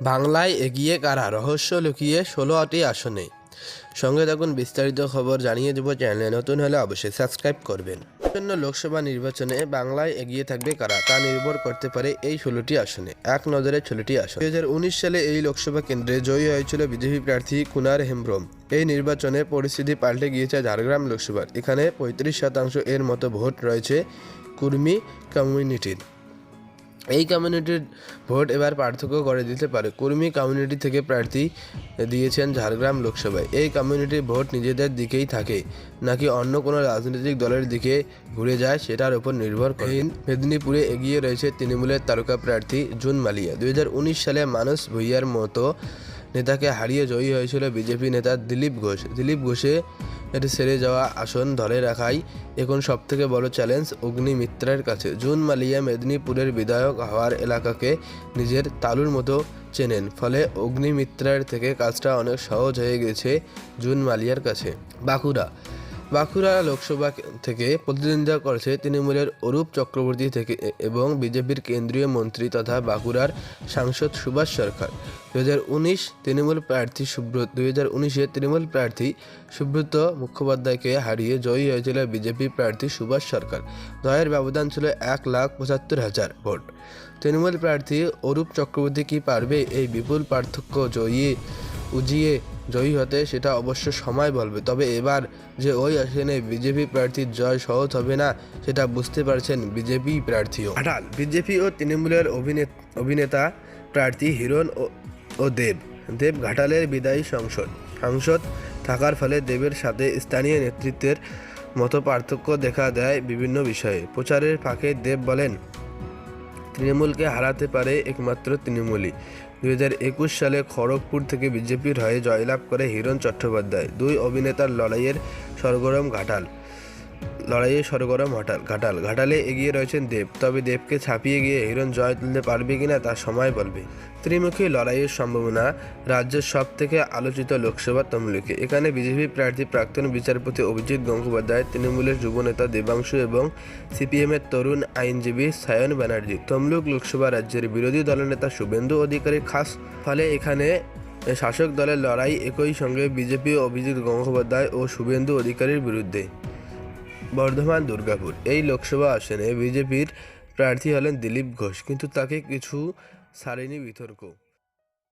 বাংলায় এগিয়ে কারা? রহস্য লুকিয়ে ষোলোটি আসনে। সঙ্গে থাকুন, বিস্তারিত খবর জানিয়ে দেবো চ্যানেলে। নতুন হলে অবশ্যই সাবস্ক্রাইব করবেন। আসন্ন লোকসভা নির্বাচনে বাংলায় এগিয়ে থাকবে কারা? তা নির্ভর করতে পারে এই ষোলোটি আসনে। এক নজরে ষোলোটি আসন। দু হাজার উনিশ সালে এই লোকসভা কেন্দ্রে জয়ী হয়েছিল বিজেপি প্রার্থী কুনার হেমব্রম। এই নির্বাচনে পরিস্থিতি পাল্টে গিয়েছে ঝাড়গ্রাম লোকসভার। এখানে পঁয়ত্রিশ শতাংশ এর মতো ভোট রয়েছে কুর্মি কমিউনিটির। এই কমিউনিটির ভোট এবার পার্থক্য করে দিতে পারে। কর্মী কমিউনিটি থেকে প্রার্থী দিয়েছেন ঝাড়গ্রাম লোকসভায়। এই কমিউনিটির ভোট নিজেদের দিকেই থাকে, নাকি অন্য কোনো রাজনৈতিক দলের দিকে ঘুরে যায় সেটার উপর নির্ভর করে। মেদিনীপুরে এগিয়ে রয়েছে তৃণমূলের তারকা প্রার্থী জুন মালিয়া। দুই হাজার উনিশ সালে মানস ভুইয়ার মতো নেতাকে হারিয়ে জয়ী হয়েছিল বিজেপি নেতা দিলীপ ঘোষ। দিলীপ ঘোষে এটি সেরে যাওয়া আসন ধরে রাখাই এখন সবথেকে বড় চ্যালেঞ্জ অগ্নিমিত্রের কাছে। জুন মালিয়া মেদিনীপুরের বিধায়ক হওয়ার এলাকাকে নিজের তালুর মতো চেনেন, ফলে অগ্নিমিত্রের থেকে কাজটা অনেক সহজ হয়ে গেছে জুন মালিয়ার কাছে। বাঁকুড়া বাঁকুড়া লোকসভা থেকে প্রতিদ্বন্দ্বিতা করেছে তৃণমূলের অরূপ চক্রবর্তী থেকে এবং বিজেপির কেন্দ্রীয় মন্ত্রী তথা বাঁকুড়ার সাংসদ সুভাষ সরকার। দু হাজার উনিশ তৃণমূল প্রার্থী সুব্রত দুই হাজার উনিশে তৃণমূল প্রার্থী সুব্রত মুখোপাধ্যায়কে হারিয়ে জয়ী হয়েছিল বিজেপি প্রার্থী সুভাষ সরকার। জয়ের ব্যবধান ছিল এক লাখ পঁচাত্তর হাজার ভোট। তৃণমূল প্রার্থী অরূপ চক্রবর্তী কি পারবে এই বিপুল পার্থক্য জয়ী উজিয়ে জয়ী হতে সেটা অবশ্য সময় বলবে। তবে এবার যে ওই আসনে বিজেপি প্রার্থীর জয় সহজ হবে না, সেটা বুঝতে পারছেন বিজেপি প্রার্থীও। আটাল বিজেপি ও তৃণমূলের অভিনেত, অভিনেতা প্রার্থী হিরণ ও দেব। দেব ঘাটালের বিদায়ী সংসদ। সাংসদ থাকার ফলে দেবের সাথে স্থানীয় নেতৃত্বের মতো পার্থক্য দেখা দেয় বিভিন্ন বিষয়ে। প্রচারের ফাঁকে দেব বলেন তৃণমূলকে হারাতে পারে একমাত্র তৃণমূলই। দুই হাজার একুশ সালে খড়গপুর থেকে বিজেপির হয়ে জয়লাভ করে হিরণ চট্টোপাধ্যায়, দুই অভিনেতার লড়াইয়ের সরগরম ঘাটাল। লড়াইয়ে সরগরম ঘাটাল ঘাটাল। ঘাটালে এগিয়ে রয়েছেন দেব। তবে দেবকে ছাপিয়ে গিয়ে হিরণ জয় তুলতে পারবে কিনা তা সময় বলবে। ত্রিমুখী লড়াইয়ের সম্ভাবনা রাজ্যের সব থেকে আলোচিত লোকসভা তমলুকে। এখানে বিজেপি প্রার্থী প্রাক্তন বিচারপতি অভিজিৎ গঙ্গোপাধ্যায়, তৃণমূলের যুবনেতা দেবাংশু এবং সিপিএমের তরুণ আইনজীবী সায়ন ব্যানার্জি। তমলুক লোকসভা রাজ্যের বিরোধী দলনেতা শুভেন্দু অধিকারী খাস ফলে এখানে শাসক দলের লড়াই একই সঙ্গে বিজেপি অভিজিৎ গঙ্গোপাধ্যায় ও শুভেন্দু অধিকারীর বিরুদ্ধে। বর্ধমান, দুর্গাপুর। এই লোকসভা আসনে বিজেপির প্রার্থী হলেন দিলীপ ঘোষ, কিন্তু তাকে কিছু সারেনি বিতর্ক।